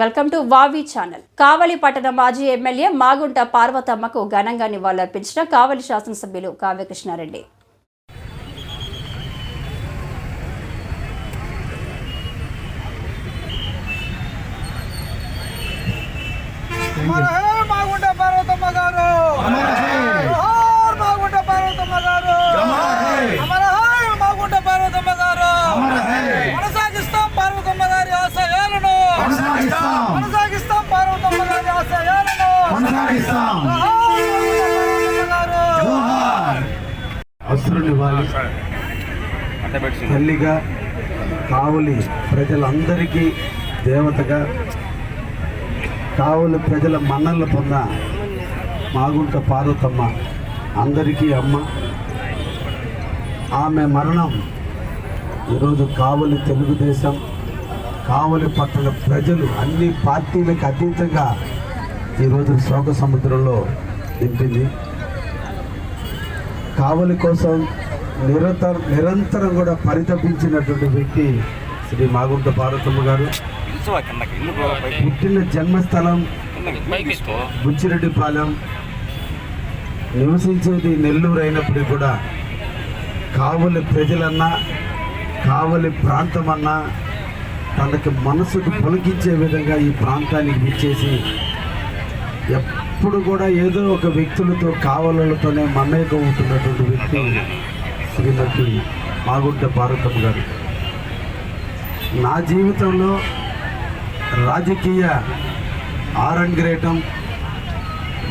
Welcome to వావి channel. Kavali పట్టణ మాజీ ఎమ్మెల్యే మాగుంట పార్వతమ్మకు ఘనంగా నివాళులర్పించిన కావలి శాసనసభ్యులు కావ్యకృష్ణారెడ్డి. మాగుంట పార్వతమ్మ గారు! పాకిస్తాన్. పార్వతమ్మ తల్లిగా కావలి ప్రజలందరికీ దేవతగా కావలి ప్రజల మన్నలు పొంద మాగుంట పార్వతమ్మ అందరికీ అమ్మ. ఆమె మరణం ఈరోజు కావలి తెలుగుదేశం కావలి పట్టణ ప్రజలు అన్ని పార్టీలకు అతీతంగా ఈరోజు శోక సముద్రంలో నింపింది కావలి కోసం నిరంతర నిరంతరం కూడా పరితపించినటువంటి వ్యక్తి శ్రీ మాగుంట పార్వతమ్మ గారు. పుట్టిన జన్మస్థలం బుచ్చిరెడ్డిపాలెం. నివసించేది నెల్లూరు అయినప్పటికీ కూడా కావలి ప్రజలన్నా కావలి ప్రాంతమన్నా తనకి మనసుకు పొలికించే విధంగా ఈ ప్రాంతానికి విచ్చేసి ఎప్పుడు కూడా ఏదో ఒక వ్యక్తులతో కావలతోనే మమేకం ఉంటున్నటువంటి వ్యక్తి శ్రీమతి మాగుంట పార్వతమ్మ గారు. నా జీవితంలో రాజకీయ ఆరంగ్రేటం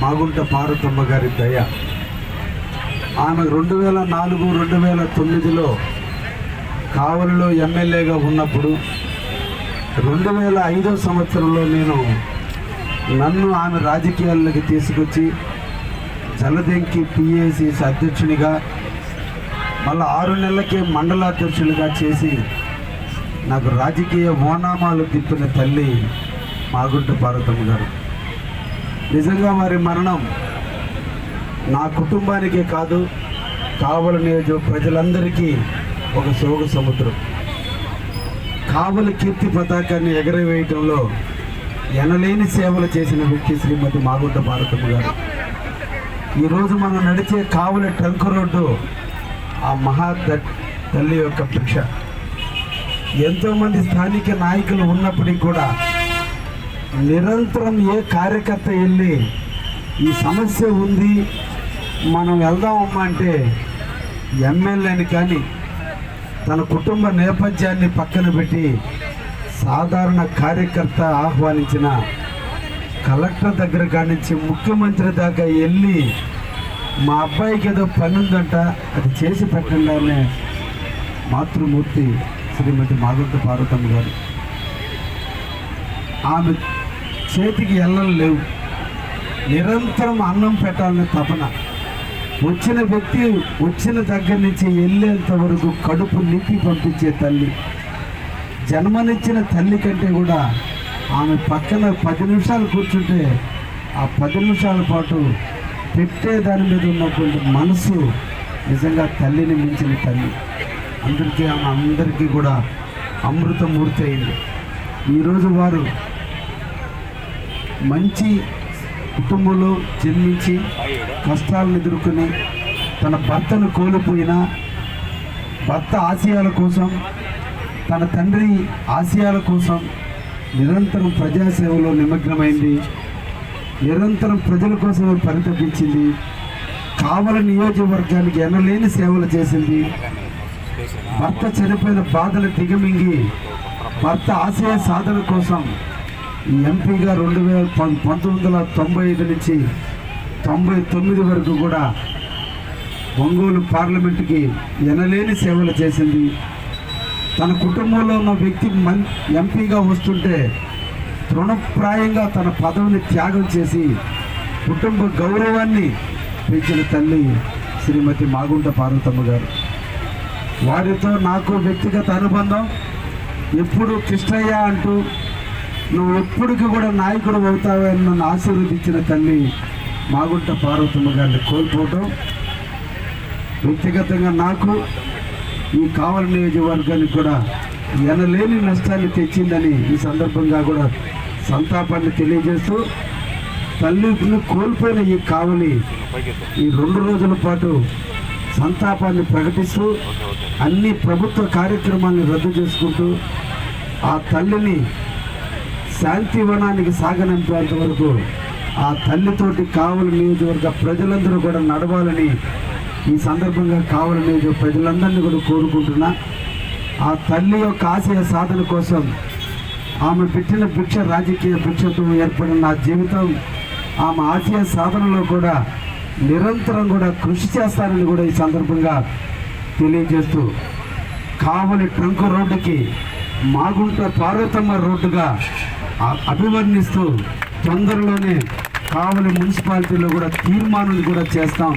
మాగుంట పార్వతమ్మ గారి దయ. ఆమె రెండు వేల నాలుగు రెండు వేల తొమ్మిదిలో కావలిలో ఎమ్మెల్యేగా ఉన్నప్పుడు రెండు వేల ఐదో సంవత్సరంలో నేను నన్ను ఆమె రాజకీయాల్లోకి తీసుకొచ్చి జలదెంకి పిఏసిసి అధ్యక్షునిగా మళ్ళీ ఆరు నెలలకే మండలాధ్యక్షులుగా చేసి నాకు రాజకీయ ఓనామాలు తిప్పిన తల్లి మాగుంట పార్వతమ్మ గారు. నిజంగా వారి మరణం నా కుటుంబానికే కాదు కావలి నియోజక ప్రజలందరికీ ఒక శోక సముద్రం. కావలి కీర్తి పతాకాన్ని ఎగరవేయటంలో ఎనలేని సేవలు చేసిన వ్యక్తి శ్రీమతి మాగుంట భారతమ్మ గారు. ఈరోజు మనం నడిచే కావుల ట్రంక్ రోడ్డు ఆ మహా తల్లి యొక్క భిక్ష. ఎంతోమంది స్థానిక నాయకులు ఉన్నప్పటికీ కూడా నిరంతరం ఏ కార్యకర్త వెళ్ళి ఈ సమస్య ఉంది మనం వెళ్దామమ్మా అంటే ఎమ్మెల్యేని కానీ తన కుటుంబ నేపథ్యాన్ని పక్కన పెట్టి సాధారణ కార్యకర్త ఆహ్వానించిన కలెక్టర్ దగ్గర కాడి నుంచి ముఖ్యమంత్రి దాకా వెళ్ళి మా అబ్బాయికి ఏదో పని ఉందంట అది చేసి పెట్టండి అనే మాతృమూర్తి శ్రీమతి మాధవంత పార్వతమ్మ గారు. ఆమె చేతికి ఎల్లం లేవు. నిరంతరం అన్నం పెట్టాలనే తపన. వచ్చిన వ్యక్తి వచ్చిన దగ్గర నుంచి వెళ్ళేంత వరకు కడుపు నింపి పంపించే తల్లి. జన్మనిచ్చిన తల్లి కంటే కూడా ఆమె పక్కన పది నిమిషాలు కూర్చుంటే ఆ పది నిమిషాల పాటు పెట్టే దాని మీద ఉన్నటువంటి మనసు నిజంగా తల్లిని మించిన తల్లి. అందరికీ ఆమె అందరికీ కూడా అమృతమూర్తి అయింది. ఈరోజు వారు మంచి కుటుంబంలో జన్మించి కష్టాలను ఎదుర్కొని తన భర్తను కోల్పోయినా భర్త ఆశయాల కోసం తన తండ్రి ఆశయాల కోసం నిరంతరం ప్రజాసేవలో నిమగ్నమైంది. నిరంతరం ప్రజల కోసమే పరితపించింది. కావల నియోజకవర్గానికి ఎనలేని సేవలు చేసింది. భర్త చనిపోయిన బాధలు దిగమింగి భర్త ఆశయ సాధన కోసం ఈ ఎంపీగా రెండు వేల పం- పంతొమ్మిది వందల తొంభై ఐదు నుంచి తొంభై తొమ్మిది వరకు కూడా ఒంగోలు పార్లమెంటుకి ఎనలేని సేవలు చేసింది. తన కుటుంబంలో ఉన్న వ్యక్తి మన్ ఎంపీగా వస్తుంటే తృణప్రాయంగా తన పదవిని త్యాగం చేసి కుటుంబ గౌరవాన్ని పెంచిన తల్లి శ్రీమతి మాగుంట పార్వతమ్మ గారు. వారితో నాకు వ్యక్తిగత అనుబంధం ఎప్పుడు కృష్ణయ్య అంటూ నువ్వు ఎప్పటికీ కూడా నాయకుడు అవుతావని నన్ను ఆశీర్వదించిన తల్లి మాగుంట పార్వతమ్మ గారిని కోల్పోవటం వ్యక్తిగతంగా నాకు ఈ కావలి నియోజకవర్గానికి కూడా ఎనలేని నష్టాన్ని తెచ్చిందని ఈ సందర్భంగా కూడా సంతాపాన్ని తెలియజేస్తూ తల్లిని కోల్పోయిన ఈ కావలి ఈ రెండు రోజుల పాటు సంతాపాన్ని ప్రకటిస్తూ అన్ని ప్రభుత్వ కార్యక్రమాలను రద్దు చేసుకుంటూ ఆ తల్లిని శాంతివనానికి సాగనంపేంత వరకు ఆ తల్లితోటి కావలి నియోజకవర్గ ప్రజలందరూ కూడా నడవాలని ఈ సందర్భంగా కావాలనేది ప్రజలందరినీ కూడా కోరుకుంటున్నా ఆ తల్లి యొక్క ఆశయ సాధన కోసం ఆమె పెట్టిన భిక్ష రాజకీయ భిక్షతో ఏర్పడిన నా జీవితం ఆమె ఆశయ సాధనలో కూడా నిరంతరం కూడా కృషి చేస్తారని కూడా ఈ సందర్భంగా తెలియజేస్తూ కావలి ట్రంక్ రోడ్డుకి మాగుంట పార్వతమ్మ రోడ్డుగా అభివర్ణిస్తూ తొందరలోనే కావలి మున్సిపాలిటీలో కూడా తీర్మానం కూడా చేస్తాం.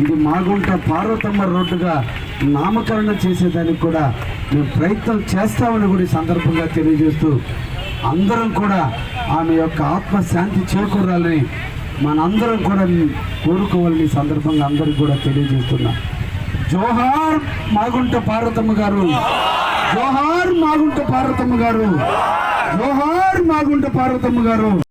ఇది మాగుంట పార్వతమ్మ రోడ్డుగా నామకరణం చేసేదానికి కూడా మేము ప్రయత్నం చేస్తామని కూడా సందర్భంగా తెలియజేస్తూ అందరం కూడా ఆమె యొక్క ఆత్మశాంతి చేకూరాలని మనందరం కూడా కోరుకోవాలని సందర్భంగా అందరికి కూడా తెలియజేస్తున్నా. జోహార్ మాగుంట పార్వతమ్మ గారు. జోహార్ మాగుంట పార్వతమ్మ గారు. జోహార్ మాగుంట పార్వతమ్మ గారు.